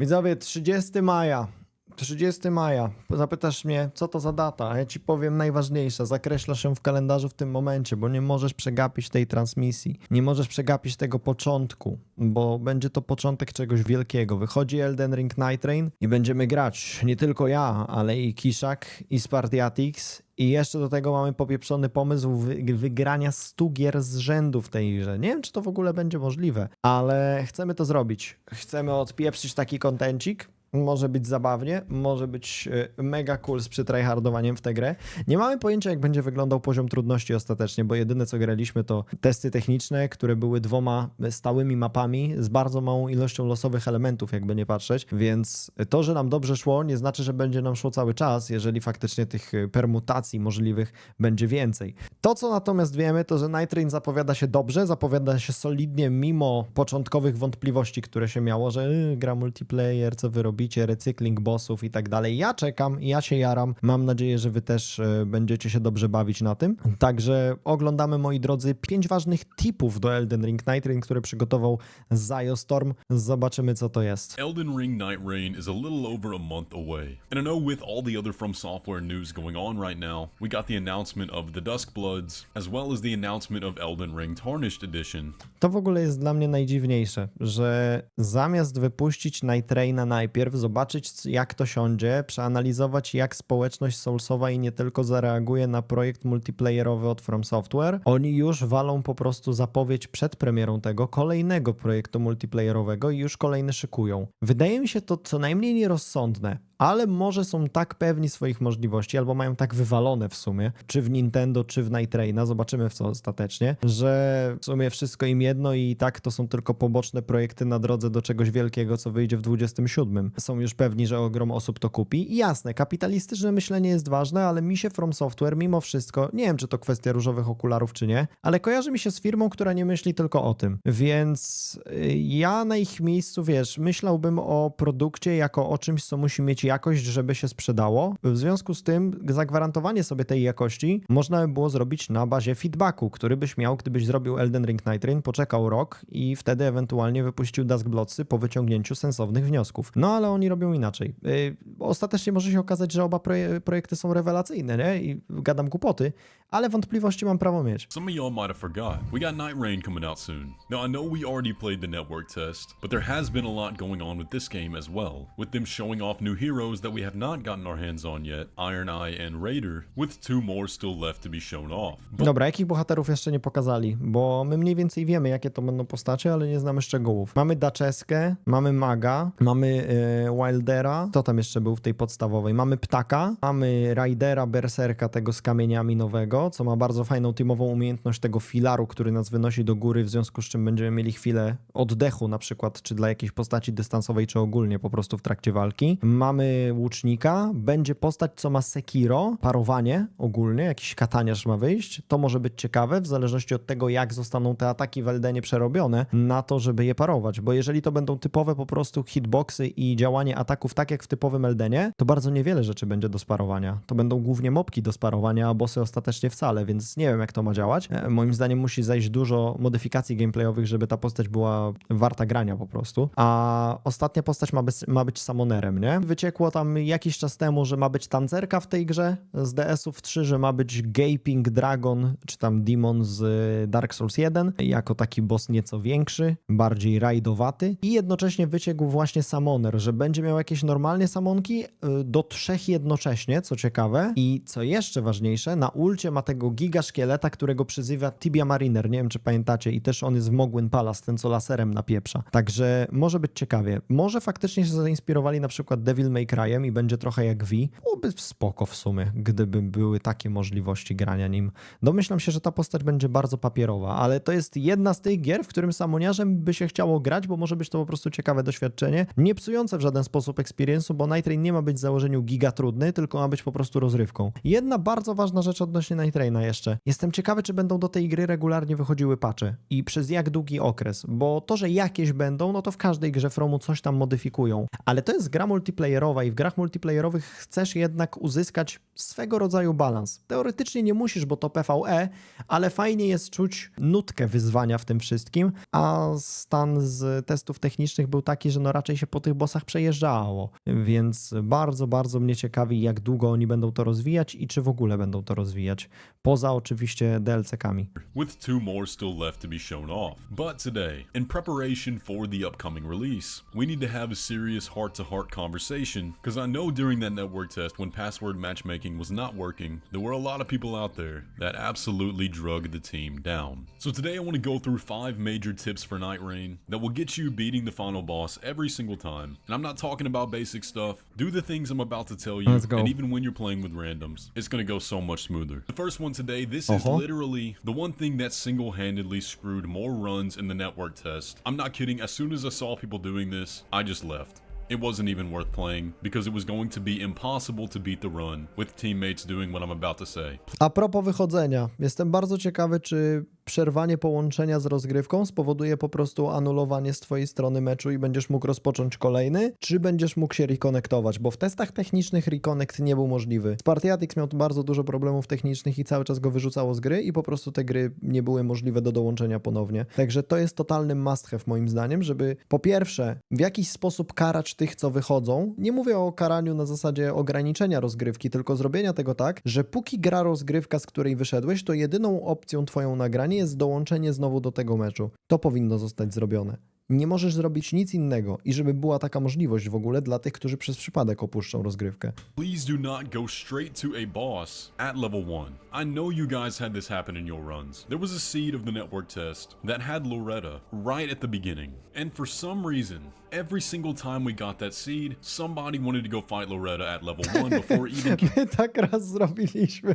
Widzowie, 30 maja. 30 maja. Zapytasz mnie, co to za data? A ja ci powiem najważniejsze. Zakreślasz ją w kalendarzu w tym momencie, bo nie możesz przegapić tej transmisji. Nie możesz przegapić tego początku, bo będzie to początek czegoś wielkiego. Wychodzi Elden Ring Night Train i będziemy grać. Nie tylko ja, ale i Kiszak, i Spartiatix. I jeszcze do tego mamy popieprzony pomysł wy wygrania 100 gier z rzędu w tej grze. Nie wiem, czy to w ogóle będzie możliwe, ale chcemy to zrobić. Chcemy odpieprzyć taki kontencik. Może być zabawnie, może być e, mega cool z przytryhardowaniem w tę grę. Nie mamy pojęcia, jak będzie wyglądał poziom trudności ostatecznie, bo jedyne co graliśmy to testy techniczne, które były dwoma stałymi mapami z bardzo małą ilością losowych elementów, jakby nie patrzeć. Więc to, że nam dobrze szło, nie znaczy, że będzie nam szło cały czas, jeżeli faktycznie tych e, permutacji możliwych będzie więcej. To, co natomiast wiemy, to że Night Train zapowiada się dobrze, zapowiada się solidnie, mimo początkowych wątpliwości, które się miało, że y, gra multiplayer, co wy robicie, recykling bossów i tak dalej. Ja czekam, ja się jaram. Mam nadzieję, że wy też y, będziecie się dobrze bawić na tym. Także oglądamy, moi drodzy, pięć ważnych tipów do Elden Ring Night Train, które przygotował Ziostorm. Zobaczymy, co to jest. Elden Ring Night Rain is a little over a month away, and I know with all the other From Software news going on right now, we got the announcement of the Dusk Bloods, as well as the announcement of Elden Ring Tarnished Edition. To w ogóle jest dla mnie najdziwniejsze, że zamiast wypuścić Night Traina najpierw, zobaczyć c- jak to siądzie, przeanalizować jak społeczność Soulsowa i nie tylko zareaguje na projekt multiplayerowy od From Software, oni już walą po prostu zapowiedź przed premierą tego kolejnego projektu multiplayerowego i już kolejny szykują. Wydaje mi się to co najmniej nierozsądne, ale może są tak pewni swoich możliwości, albo mają tak wywalone w sumie, czy w Nintendo, czy w Night Traina, zobaczymy w co ostatecznie, że w sumie wszystko im jedno i tak to są tylko poboczne projekty na drodze do czegoś wielkiego, co wyjdzie w 27. Są już pewni, że ogrom osób to kupi. I jasne, kapitalistyczne myślenie jest ważne, ale mi się From Software mimo wszystko, nie wiem czy to kwestia różowych okularów czy nie, ale kojarzy mi się z firmą, która nie myśli tylko o tym. Więc y, ja na ich miejscu, wiesz, myślałbym o produkcie jako o czymś, co musi mieć jakość, żeby się sprzedało. W związku z tym zagwarantowanie sobie tej jakości można by było zrobić na bazie feedbacku, który byś miał, gdybyś zrobił Elden Ring Night Train, poczekał rok i wtedy ewentualnie wypuścił Dusk Blotsy po wyciągnięciu sensownych wniosków. No ale oni robią inaczej. Yy, ostatecznie może się okazać, że oba proje projekty są rewelacyjne, nie? I gadam głupoty, ale wątpliwości mam prawo mieć. Some of might have forgot, we got Night Rain coming out soon. Now, I know we already played the network test, but there has been a lot going on with this game as well, with them showing off new heroes that we have not gotten our hands on yet, Iron Eye and Raider, with two more still left to be shown off. But Dobra, jakich bohaterów jeszcze nie pokazali? Bo my mniej więcej wiemy, jakie to będą postacie, ale nie znamy szczegółów. Mamy Daczeskę, mamy Maga, mamy e, Wildera, kto tam jeszcze był w tej podstawowej? Mamy Ptaka, mamy Raidera, Berserka, tego z kamieniami nowego, co ma bardzo fajną teamową umiejętność tego filaru, który nas wynosi do góry, w związku z czym będziemy mieli chwilę oddechu na przykład, czy dla jakiejś postaci dystansowej, czy ogólnie po prostu w trakcie walki. Mamy łucznika, będzie postać, co ma Sekiro, parowanie ogólnie, jakiś kataniarz ma wyjść. To może być ciekawe, w zależności od tego, jak zostaną te ataki w Eldenie przerobione na to, żeby je parować, bo jeżeli to będą typowe po prostu hitboxy i działanie ataków tak jak w typowym Eldenie, to bardzo niewiele rzeczy będzie do sparowania. To będą głównie mopki do sparowania, a bossy ostatecznie wcale, więc nie wiem jak to ma działać. E, Moim zdaniem musi zajść dużo modyfikacji gameplayowych, żeby ta postać była warta grania po prostu. A ostatnia postać ma być, ma być summonerem, nie? Wyciekło tam jakiś czas temu, że ma być tancerka w tej grze z DS-ów 3, że ma być Gaping Dragon, czy tam Demon z Dark Souls 1, jako taki boss nieco większy, bardziej rajdowaty i jednocześnie wyciekł właśnie Summoner, że będzie miał jakieś normalne samonki y, do trzech jednocześnie, co ciekawe i co jeszcze ważniejsze, na ulcie ma tego giga szkieleta, którego przyzywa Tibia Mariner, nie wiem czy pamiętacie i też on jest w Mogwyn Palace, ten co laserem napieprza. Także może być ciekawie. Może faktycznie się zainspirowali na przykład Devil May Cry'em i będzie trochę jak V. Byłoby spoko w sumie, gdyby były takie możliwości grania nim. Domyślam się, że ta postać będzie bardzo papierowa, ale to jest jedna z tych gier, w którym samoniarzem by się chciało grać, bo może być to po prostu ciekawe doświadczenie, nie psujące w żaden sposób experience'u, bo Night Train nie ma być w założeniu giga trudny, tylko ma być po prostu rozrywką. Jedna bardzo ważna rzecz odnośnie Night Night Raina jeszcze. Jestem ciekawy, czy będą do tej gry regularnie wychodziły patche i przez jak długi okres, bo to, że jakieś będą, no to w każdej grze Fromu coś tam modyfikują. Ale to jest gra multiplayerowa i w grach multiplayerowych chcesz jednak uzyskać swego rodzaju balans. Teoretycznie nie musisz, bo to PvE, ale fajnie jest czuć nutkę wyzwania w tym wszystkim, a stan z testów technicznych był taki, że no raczej się po tych bossach przejeżdżało, więc bardzo, bardzo mnie ciekawi, jak długo oni będą to rozwijać i czy w ogóle będą to rozwijać, poza oczywiście DLC-kami. with two more still left to be shown off. But today, in preparation for the upcoming release, we need to have a serious heart to heart conversation, because I know during that network test when password matchmaking was not working, there were a lot of people out there that absolutely drug the team down. So today I want to go through five major tips for Night Rain that will get you beating the final boss every single time. And I'm not talking about basic stuff. Do the things I'm about to tell you, and even when you're playing with randoms, it's going to go so much smoother. The first one today, this is Uh-huh. literally the one thing that single handedly screwed more runs in the network test. I'm not kidding, as soon as I saw people doing this, I just left. It wasn't even worth playing because it was going to be impossible to beat the run with teammates doing what I'm about to say. A propos wychodzenia, jestem bardzo ciekawy, czy przerwanie połączenia z rozgrywką spowoduje po prostu anulowanie z twojej strony meczu i będziesz mógł rozpocząć kolejny, czy będziesz mógł się rekonektować, bo w testach technicznych reconnect nie był możliwy. Spartiatix miał bardzo dużo problemów technicznych i cały czas go wyrzucało z gry i po prostu te gry nie były możliwe do dołączenia ponownie. Także to jest totalny must have moim zdaniem, żeby po pierwsze w jakiś sposób karać tych, co wychodzą. Nie mówię o karaniu na zasadzie ograniczenia rozgrywki, tylko zrobienia tego tak, że póki gra rozgrywka, z której wyszedłeś, to jedyną opcją twoją nagranie jest dołączenie znowu do tego meczu. To powinno zostać zrobione. Nie możesz zrobić nic innego i żeby była taka możliwość w ogóle dla tych, którzy przez przypadek opuszczą rozgrywkę. Please do not go straight to a boss at level 1. I know you guys had this happen in your runs. There was a seed of the network test that had Loretta right at the beginning. And for some reason, every single time we got that seed, somebody wanted to go fight Loretta at level 1 before even My tak raz zrobiliśmy.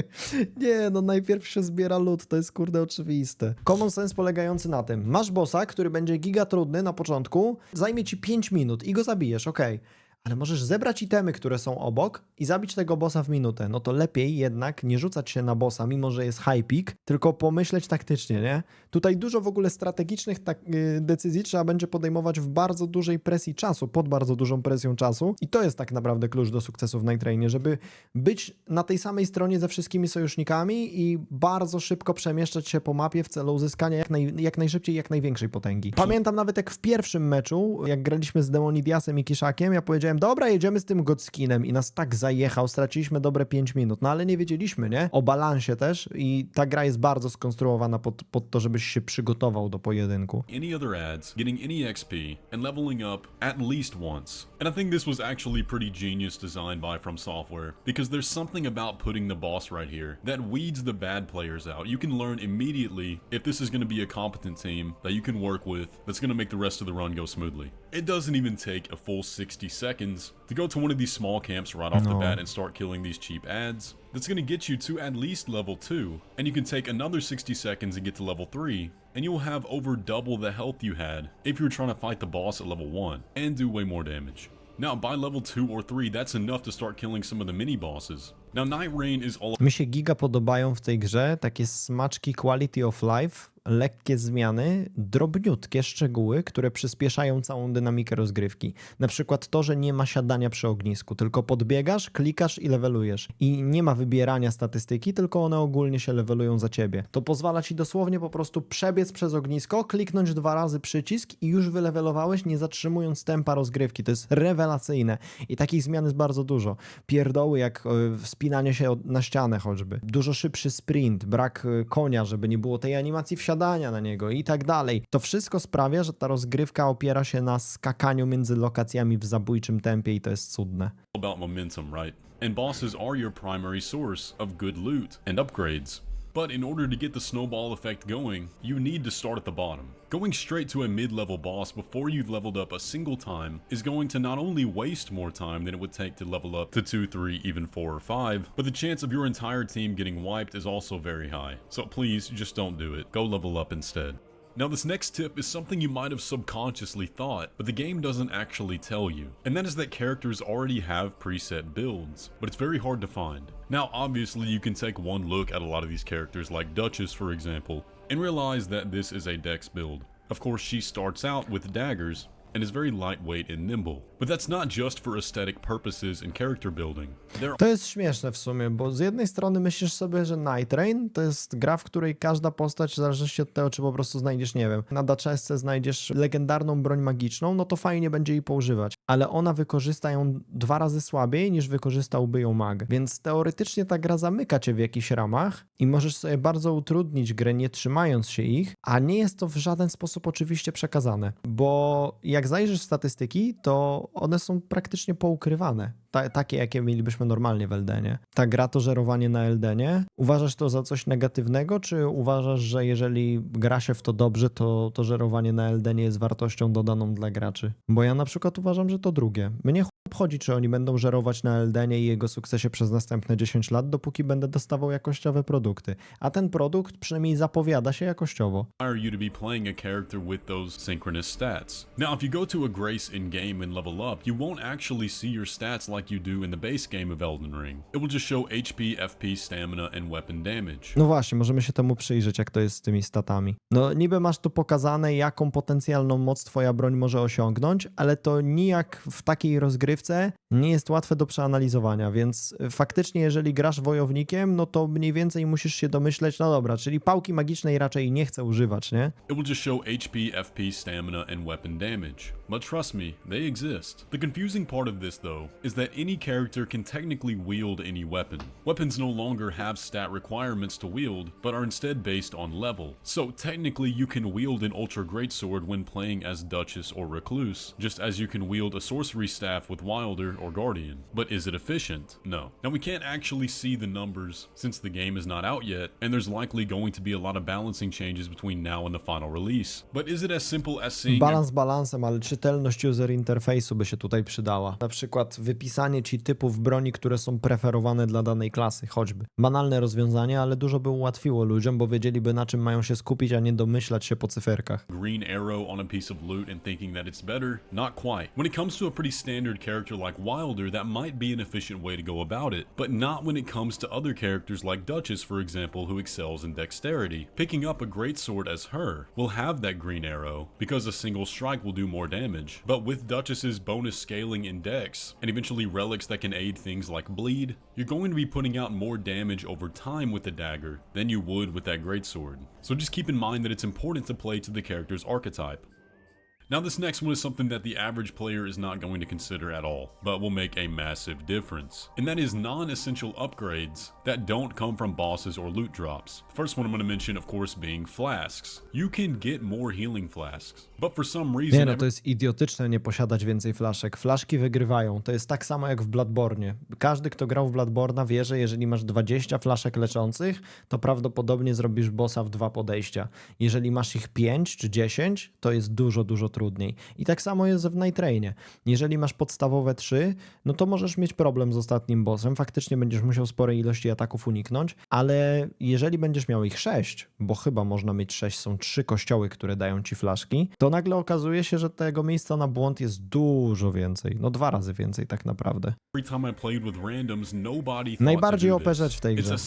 Nie, no najpierw się zbiera lód, to jest kurde oczywiste. Common sense polegający na tym, masz bossa, który będzie giga trudny na początku, zajmie ci 5 minut i go zabijesz, okej. Ale możesz zebrać itemy, które są obok i zabić tego bossa w minutę. No to lepiej jednak nie rzucać się na bossa, mimo że jest high peak, tylko pomyśleć taktycznie, nie? Tutaj dużo w ogóle strategicznych tak, y, decyzji trzeba będzie podejmować w bardzo dużej presji czasu, pod bardzo dużą presją czasu. I to jest tak naprawdę klucz do sukcesu w Night Rainie, żeby być na tej samej stronie ze wszystkimi sojusznikami i bardzo szybko przemieszczać się po mapie w celu uzyskania jak, naj, jak najszybciej, jak największej potęgi. Pamiętam nawet jak w pierwszym meczu, jak graliśmy z Demonidiasem i Kiszakiem, ja powiedziałem, dobra, jedziemy z tym Godskinem i nas tak zajechał, straciliśmy dobre 5 minut, no ale nie wiedzieliśmy, nie? O balansie też i ta gra jest bardzo skonstruowana pod, pod to, żebyś się przygotował do pojedynku. any other ads, getting any XP, and leveling up at least once. And I think this was actually pretty genius design by From Software, because there's something about putting the boss right here that weeds the bad players out. You can learn immediately if this is going to be a competent team that you can work with that's going to make the rest of the run go smoothly. It doesn't even take a full 60 seconds to go to one of these small camps right off the bat and start killing these cheap ads. That's going to get you to at least level 2, and you can take another 60 seconds and get to level 3, and you'll have over double the health you had if you were trying to fight the boss at level 1, and do way more damage. Now, by level 2 or 3, that's enough to start killing some of the mini bosses. Now, Night Rain is all Mi się giga podobają w tej grze takie smaczki quality of life, lekkie zmiany, drobniutkie szczegóły, które przyspieszają całą dynamikę rozgrywki. Na przykład to, że nie ma siadania przy ognisku, tylko podbiegasz, klikasz i levelujesz. I nie ma wybierania statystyki, tylko one ogólnie się levelują za ciebie. To pozwala ci dosłownie po prostu przebiec przez ognisko, kliknąć dwa razy przycisk i już wylewelowałeś, nie zatrzymując tempa rozgrywki. To jest rewelacyjne. I takich zmian jest bardzo dużo. Pierdoły jak e, wspinanie się na ścianę choćby. Dużo szybszy sprint, brak e, konia, żeby nie było tej animacji wsiadania na niego i tak dalej. To wszystko sprawia, że ta rozgrywka opiera się na skakaniu między lokacjami w zabójczym tempie i to jest cudne. about momentum, right? And bosses are your primary source of good loot and upgrades. But in order to get the snowball effect going, you need to start at the bottom. Going straight to a mid level boss before you've leveled up a single time is going to not only waste more time than it would take to level up to 2, 3, even 4 or 5, but the chance of your entire team getting wiped is also very high. So please just don't do it. Go level up instead. Now, this next tip is something you might have subconsciously thought, but the game doesn't actually tell you, and that is that characters already have preset builds, but it's very hard to find. Now, obviously, you can take one look at a lot of these characters, like Duchess, for example, and realize that this is a Dex build. Of course, she starts out with daggers, and is very lightweight and nimble. But that's not just for aesthetic purposes and character building. There To jest śmieszne w sumie, bo z jednej strony myślisz sobie, że Night Rain to jest gra, w której każda postać, w zależności od tego, czy po prostu znajdziesz, nie wiem, na daczesce znajdziesz legendarną broń magiczną, no to fajnie będzie jej poużywać. Ale ona wykorzysta ją dwa razy słabiej, niż wykorzystałby ją mag. Więc teoretycznie ta gra zamyka cię w jakichś ramach i możesz sobie bardzo utrudnić grę, nie trzymając się ich, a nie jest to w żaden sposób oczywiście przekazane. Bo jak zajrzysz w statystyki, to one są praktycznie poukrywane. Ta, takie, jakie mielibyśmy normalnie w Eldenie. Ta gra to żerowanie na Eldenie. Uważasz to za coś negatywnego, czy uważasz, że jeżeli gra się w to dobrze, to, to żerowanie na Eldenie jest wartością dodaną dla graczy? Bo ja na przykład uważam, że to drugie. Mnie obchodzi, czy oni będą żerować na Eldenie i jego sukcesie przez następne 10 lat, dopóki będę dostawał jakościowe produkty. A ten produkt przynajmniej zapowiada się jakościowo. stats. Now, if you go to a Grace in game and level up, you won't actually see your stats like you do in the base game of Elden Ring. It will just show HP, FP, stamina, and weapon damage. No właśnie, możemy się temu przyjrzeć, jak to jest z tymi statami. No niby masz tu pokazane, jaką potencjalną moc twoja broń może osiągnąć, ale to nijak w takiej rozgrywce nie jest łatwe do przeanalizowania, więc faktycznie jeżeli grasz wojownikiem, no to mniej więcej musisz się domyśleć, no dobra, czyli pałki magicznej raczej nie chcę używać, nie? It will just show HP, FP, stamina, and weapon damage. But trust me, they exist. The confusing part of this, though, is that any character can technically wield any weapon. Weapons no longer have stat requirements to wield, but are instead based on level. So technically, you can wield an Ultra Greatsword when playing as Duchess or Recluse, just as you can wield a Sorcery Staff with Wilder or Guardian. But is it efficient? No. Now, we can't actually see the numbers since the game is not out yet, and there's likely going to be a lot of balancing changes between now and the final release. But is it as simple as seeing Balans balansem, ale czytelność user interfejsu by się tutaj przydała. Na przykład wypisanie ci typów broni, które są preferowane dla danej klasy, choćby. Banalne rozwiązanie, ale dużo by ułatwiło ludziom, bo wiedzieliby na czym mają się skupić, a nie domyślać się po cyferkach. green arrow on a piece of loot and thinking that it's better? Not quite. When it comes to a pretty standard character like Wilder, that might be an efficient way to go about it, but not when it comes to other characters like Duchess, for example, who excels in dexterity. Picking up a greatsword as her will have that green arrow, because a single strike will do more damage. But with Duchess's bonus scaling in dex, and eventually relics that can aid things like bleed, you're going to be putting out more damage over time with the dagger than you would with that greatsword. So just keep in mind that it's important to play to the character's archetype. Now, this next one is something that the average player is not going to consider at all, but will make a massive difference. And that is non essential upgrades that don't come from bosses or loot drops. The first one I'm going to mention, of course, being flasks. You can get more healing flasks, but for some reason, Nie no, to jest idiotyczne nie posiadać więcej flaszek. Flaszki wygrywają. To jest tak samo jak w Bladbornie. Każdy, kto grał w Bladborna wie, że jeżeli masz 20 flaszek leczących, to prawdopodobnie zrobisz bossa w dwa podejścia. Jeżeli masz ich 5 czy 10, to jest dużo, dużo trudniej. I tak samo jest w Night Rainie. Jeżeli masz podstawowe 3, no to możesz mieć problem z ostatnim bossem. Faktycznie będziesz musiał sporej ilości ataków uniknąć, ale jeżeli będziesz miał ich 6, bo chyba można mieć 6, są trzy kościoły, które dają ci flaszki, to nagle okazuje się, że tego miejsca na błąd jest dużo więcej. No dwa razy więcej tak naprawdę. Najbardziej OP rzecz w tej grze.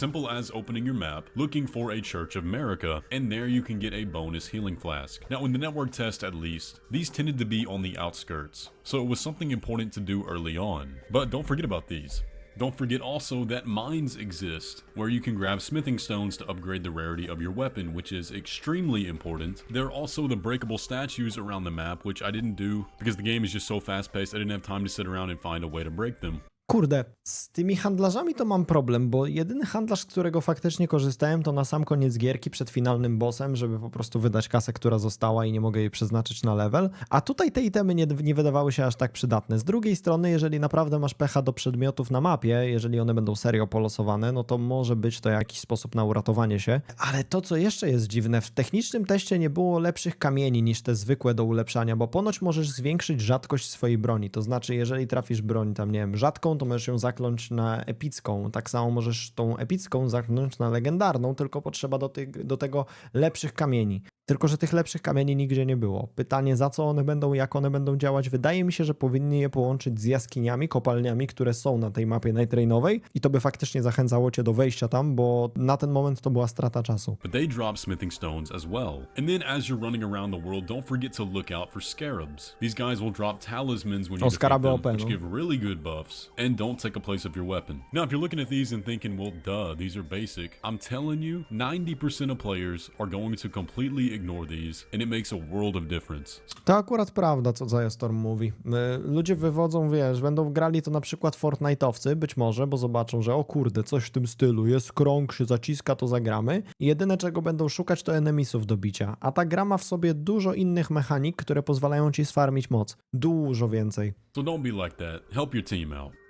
Now, in the network test at least, these tended to be on the outskirts, so it was something important to do early on. But don't forget about these. Don't forget also that mines exist, where you can grab smithing stones to upgrade the rarity of your weapon, which is extremely important. There are also the breakable statues around the map, which I didn't do because the game is just so fast paced, I didn't have time to sit around and find a way to break them. Kurde, z tymi handlarzami to mam problem, bo jedyny handlarz, z którego faktycznie korzystałem, to na sam koniec gierki przed finalnym bossem, żeby po prostu wydać kasę, która została i nie mogę jej przeznaczyć na level. A tutaj te itemy nie, nie wydawały się aż tak przydatne. Z drugiej strony, jeżeli naprawdę masz pecha do przedmiotów na mapie, jeżeli one będą serio polosowane, no to może być to jakiś sposób na uratowanie się. Ale to, co jeszcze jest dziwne, w technicznym teście nie było lepszych kamieni niż te zwykłe do ulepszania, bo ponoć możesz zwiększyć rzadkość swojej broni. To znaczy, jeżeli trafisz broń tam, nie wiem, rzadką, to możesz ją zakląć na epicką. Tak samo możesz tą epicką zakląć na legendarną, tylko potrzeba do, do tego lepszych kamieni. Tylko, że tych lepszych kamieni nigdzie nie było. Pytanie, za co one będą, jak one będą działać, wydaje mi się, że powinni je połączyć z jaskiniami, kopalniami, które są na tej mapie nightrainowej i to by faktycznie zachęcało cię do wejścia tam, bo na ten moment to była strata czasu. but they drop smithing stones as well. And then as you're running around the world, don't forget to look out for scarabs. These guys will drop talismans when you defeat them, OP, which give really good buffs and don't take a place of your weapon. Now, if you're looking at these and thinking, well, duh, these are basic, I'm telling you, 90% of players are going to completely ignore these, and it makes a world of difference. To akurat prawda, co Zajostorm mówi. Y, Ludzie wywodzą, wiesz, będą grali to na przykład Fortnite'owcy, być może, bo zobaczą, że o kurde, coś w tym stylu, jest krąg, się zaciska, to zagramy. I jedyne, czego będą szukać, to enemisów do bicia. A ta gra ma w sobie dużo innych mechanik, które pozwalają ci sfarmić moc. Dużo więcej. So don't be like that. Help your team out.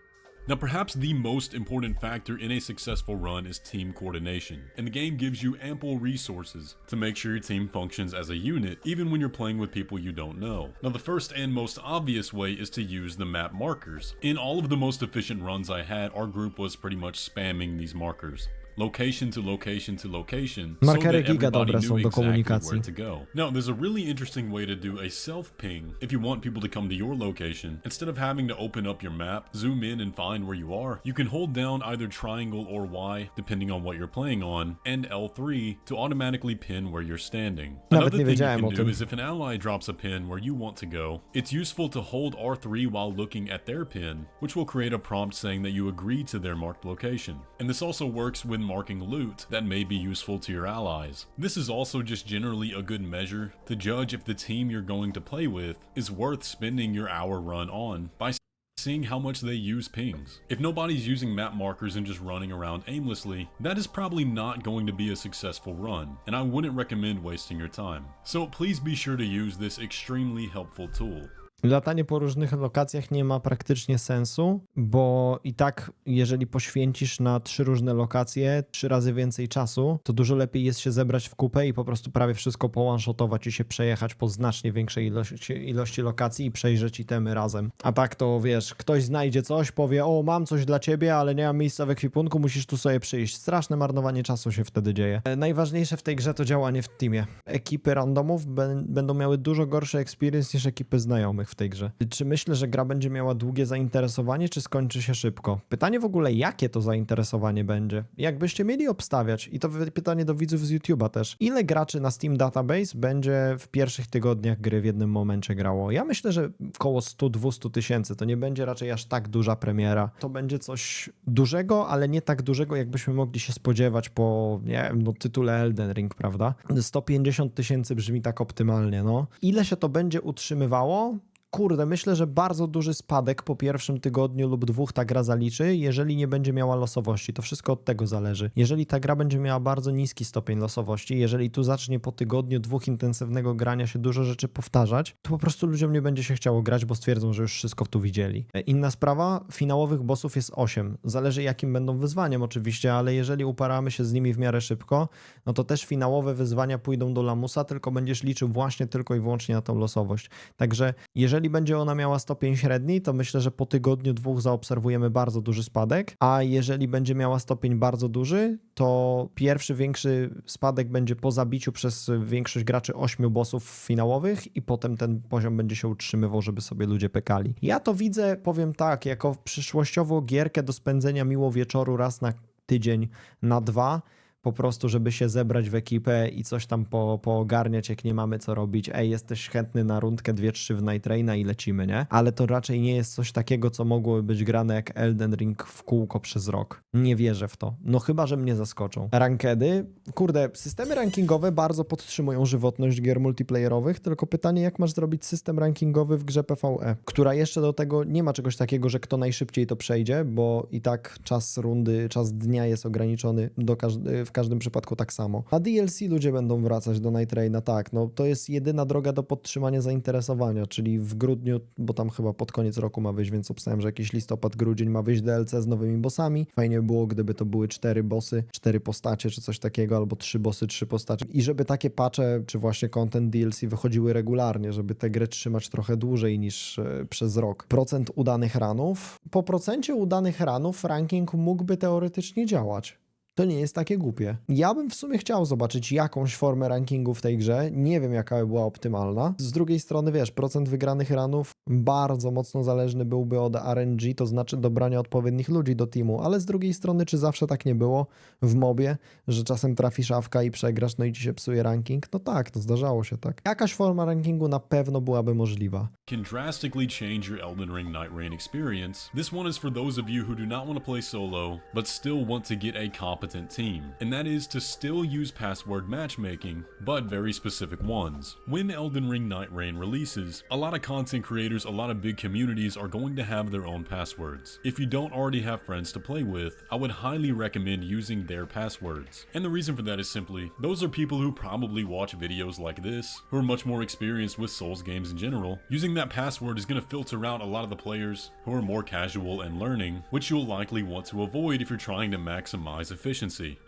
Now, perhaps the most important factor in a successful run is team coordination, and the game gives you ample resources to make sure your team functions as a unit, even when you're playing with people you don't know. Now, the first and most obvious way is to use the map markers. In all of the most efficient runs I had, our group was pretty much spamming these markers. Location to location to location, so that giga knew są do komunikacji. where to go. Now, there's a really interesting way to do a self ping if you want people to come to your location. Instead of having to open up your map, zoom in, and find where you are, you can hold down either triangle or Y, depending on what you're playing on, and L3 to automatically pin where you're standing. Nawet Another thing you can do is if an ally drops a pin where you want to go, it's useful to hold R3 while looking at their pin, which will create a prompt saying that you agree to their marked location. And this also works when marking loot that may be useful to your allies. This is also just generally a good measure to judge if the team you're going to play with is worth spending your hour run on by seeing how much they use pings. If nobody's using map markers and just running around aimlessly, that is probably not going to be a successful run, and I wouldn't recommend wasting your time. So please be sure to use this extremely helpful tool. Latanie po różnych lokacjach nie ma praktycznie sensu, bo i tak, jeżeli poświęcisz na trzy różne lokacje trzy razy więcej czasu, to dużo lepiej jest się zebrać w kupę i po prostu prawie wszystko połanszotować i się przejechać po znacznie większej ilości, ilości lokacji i przejrzeć itemy razem. A tak to wiesz, ktoś znajdzie coś, powie: O, mam coś dla ciebie, ale nie mam miejsca w ekwipunku, musisz tu sobie przyjść. Straszne marnowanie czasu się wtedy dzieje. E, Najważniejsze w tej grze to działanie w teamie. Ekipy randomów bę- będą miały dużo gorszy experience niż ekipy znajomych tej grze. Czy myślę, że gra będzie miała długie zainteresowanie, czy skończy się szybko? Pytanie w ogóle, jakie to zainteresowanie będzie? Jakbyście mieli obstawiać, i to pytanie do widzów z YouTube'a też, ile graczy na Steam Database będzie w pierwszych tygodniach gry w jednym momencie grało? Ja myślę, że około 100-200 tysięcy. To nie będzie raczej aż tak duża premiera. To będzie coś dużego, ale nie tak dużego, jakbyśmy mogli się spodziewać po, nie wiem, no tytule Elden Ring, prawda? 150 tysięcy brzmi tak optymalnie, no. Ile się to będzie utrzymywało? Kurde, myślę, że bardzo duży spadek po pierwszym tygodniu lub dwóch ta gra zaliczy, jeżeli nie będzie miała losowości. To wszystko od tego zależy. Jeżeli ta gra będzie miała bardzo niski stopień losowości, jeżeli tu zacznie po tygodniu dwóch intensywnego grania się dużo rzeczy powtarzać, to po prostu ludziom nie będzie się chciało grać, bo stwierdzą, że już wszystko tu widzieli. E, Inna sprawa, finałowych bossów jest 8. Zależy jakim będą wyzwaniem oczywiście, ale jeżeli uparamy się z nimi w miarę szybko, no to też finałowe wyzwania pójdą do lamusa, tylko będziesz liczył właśnie tylko i wyłącznie na tą losowość. Także jeżeli będzie ona miała stopień średni, to myślę, że po tygodniu dwóch zaobserwujemy bardzo duży spadek, a jeżeli będzie miała stopień bardzo duży, to pierwszy większy spadek będzie po zabiciu przez większość graczy ośmiu bossów finałowych i potem ten poziom będzie się utrzymywał, żeby sobie ludzie pekali. Ja to widzę, powiem tak, jako przyszłościową gierkę do spędzenia miło wieczoru raz na tydzień, na dwa, po prostu, żeby się zebrać w ekipę i coś tam po, poogarniać, jak nie mamy co robić. Ej, jesteś chętny na rundkę 2-3 w Night Raina i lecimy, nie? Ale to raczej nie jest coś takiego, co mogłoby być grane jak Elden Ring w kółko przez rok. Nie wierzę w to. No chyba, że mnie zaskoczą. Rankedy? Kurde, systemy rankingowe bardzo podtrzymują żywotność gier multiplayerowych, tylko pytanie, jak masz zrobić system rankingowy w grze PvE, która jeszcze do tego nie ma czegoś takiego, że kto najszybciej to przejdzie, bo i tak czas rundy, czas dnia jest ograniczony do każdy, w każdym przypadku tak samo. A DLC ludzie będą wracać do Night Raina, tak, no to jest jedyna droga do podtrzymania zainteresowania, czyli w grudniu, bo tam chyba pod koniec roku ma wyjść, więc obstałem, że jakiś listopad, grudzień ma wyjść DLC z nowymi bossami. Fajnie by było, gdyby to były cztery bossy, cztery postacie, czy coś takiego, albo trzy bossy, trzy postacie. I żeby takie patche, czy właśnie content DLC wychodziły regularnie, żeby tę grę trzymać trochę dłużej niż e, przez rok. Procent udanych ranów. Po procencie udanych ranów ranking mógłby teoretycznie działać. To nie jest takie głupie. Ja bym w sumie chciał zobaczyć jakąś formę rankingu w tej grze. Nie wiem, jaka by była optymalna. Z drugiej strony, wiesz, procent wygranych ranów bardzo mocno zależny byłby od RNG, to znaczy dobrania odpowiednich ludzi do teamu, ale z drugiej strony, czy zawsze tak nie było w mobie, że czasem trafi szafka i przegrasz, no i ci się psuje ranking? No tak, to zdarzało się tak. Jakaś forma rankingu na pewno byłaby możliwa. can drastically change your Elden Ring Night Rain experience. This one is for those of you who do not want to play solo, but still want to get a team, and that is to still use password matchmaking, but very specific ones. When Elden Ring Night Rain releases, a lot of content creators, a lot of big communities are going to have their own passwords. If you don't already have friends to play with, I would highly recommend using their passwords. And the reason for that is simply, those are people who probably watch videos like this, who are much more experienced with Souls games in general. Using that password is going to filter out a lot of the players who are more casual and learning, which you'll likely want to avoid if you're trying to maximize efficiency.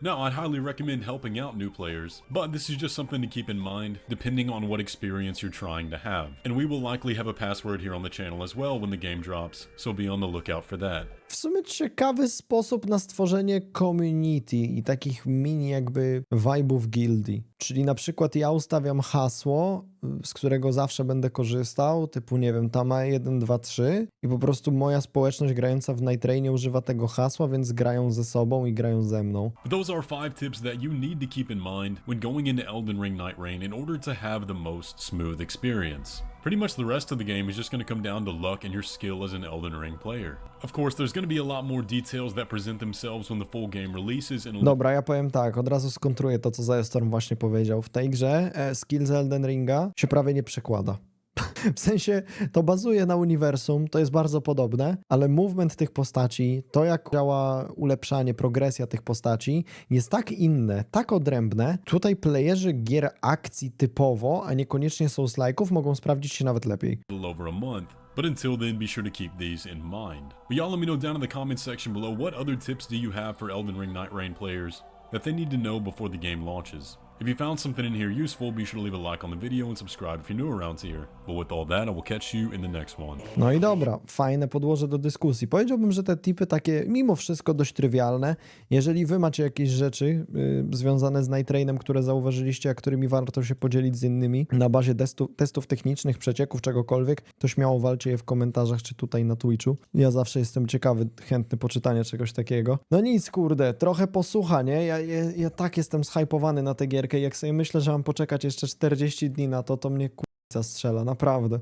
Now, I'd highly recommend helping out new players, but this is just something to keep in mind depending on what experience you're trying to have. And we will likely have a password here on the channel as well when the game drops, so be on the lookout for that. W sumie ciekawy sposób na stworzenie community i takich mini jakby vibe'ów gildii. Czyli na przykład ja ustawiam hasło, z którego zawsze będę korzystał, typu nie wiem, Tama 1, 2, 3 i po prostu moja społeczność grająca w Night Rainie używa tego hasła, więc grają ze sobą i grają ze mną. Those are five tips that you need to keep in mind when going into Elden Ring Night Rain in order to have the most smooth experience. Pretty much the rest of the game is just going to come down to luck and your skill as an Elden Ring player. Of course, there's going to be a lot more details that present themselves when the full game releases and Dobra, ja powiem tak, od razu skontruję to, co Zajestorm właśnie powiedział. W tej grze skill z Elden Ringa się prawie nie przekłada. W sensie to bazuje na uniwersum, to jest bardzo podobne, ale movement tych postaci, to jak działa ulepszanie, progresja tych postaci jest tak inne, tak odrębne. Tutaj playerzy gier akcji typowo, a niekoniecznie są lajków, mogą sprawdzić się nawet lepiej. But until then, be sure to keep these in mind. But y'all let me know down in the comment section below what other tips do you have for Elden Ring Night Rain players that they need to know before the game launches. If you found something in here useful, be sure to leave a like on the video and subscribe if you're new around here. But with all that, I will catch you in the next one. No i dobra, fajne podłoże do dyskusji. Powiedziałbym, że te tipy takie mimo wszystko dość trywialne. Jeżeli wy macie jakieś rzeczy y, związane z Night Rainem, które zauważyliście, a którymi warto się podzielić z innymi na bazie testu, testów technicznych, przecieków, czegokolwiek, to śmiało walcie je w komentarzach czy tutaj na Twitchu. Ja zawsze jestem ciekawy, chętny poczytania czegoś takiego. No nic, kurde, trochę posłucha, nie? Ja, ja, ja tak jestem zhypowany na tę gierkę jak sobie myślę, że mam poczekać jeszcze 40 dni na to, to mnie kurwa strzela, naprawdę.